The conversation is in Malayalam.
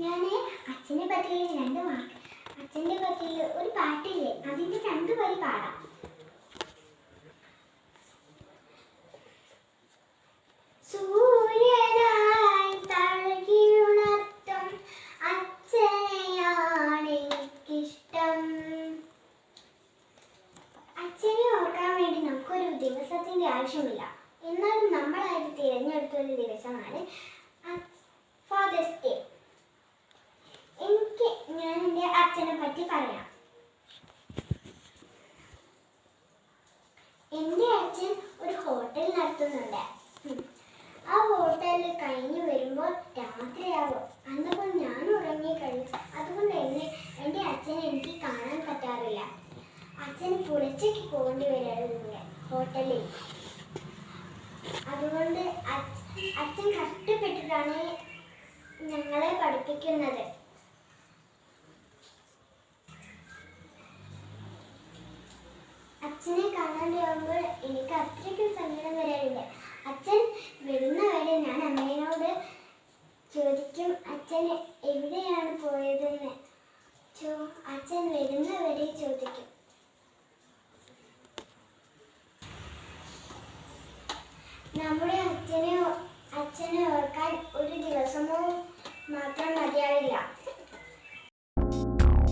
ഞാൻ അച്ഛനെ പറ്റിയുള്ള രണ്ട് വാക്ക്. അച്ഛന്റെ പറ്റിയുള്ള ഒരു പാട്ടില്ലേ? അതിന്റെ രണ്ട് വരി പാടാം. ദിവസത്തിന്റെ ആവശ്യമില്ല. എന്നാലും നമ്മളായിട്ട് തിരഞ്ഞെടുത്ത ഒരു ദിവസമാണ് എന്റെ അച്ഛനെ പറ്റി പറയാം. എന്റെ അച്ഛൻ ഒരു ഹോട്ടൽ നടത്തുന്നുണ്ട്. ആ ഹോട്ടലിൽ കഴിഞ്ഞു വരുമ്പോൾ രാത്രിയാവും അന്നപ്പോൾ ഞാൻ ഉറങ്ങി കഴിഞ്ഞു. അതുകൊണ്ട് എന്നെ എന്റെ അച്ഛനെ എനിക്ക് കാണാൻ പറ്റാറില്ല. അച്ഛൻ പുലച്ചയ്ക്ക് പോകേണ്ടി വരാറുണ്ട് ഹോട്ടലിൽ അതുകൊണ്ട് അച്ഛൻ കഷ്ടപ്പെട്ടിട്ടാണ് ഞങ്ങളെ പഠിപ്പിക്കുന്നത്. അച്ഛനെ കാണാണ്ടാവുമ്പോൾ എനിക്ക് അത്രയ്ക്കും സങ്കടം വരാറില്ല. അച്ഛൻ വരുന്നവരെ ഞാൻ അമ്മയോട് ചോദിക്കും അച്ഛൻ എവിടെയാണ് പോയതെന്ന്? ചോ അച്ഛൻ വരുന്നവരെ ചോദിക്കും. നമ്മുടെ അച്ഛനെ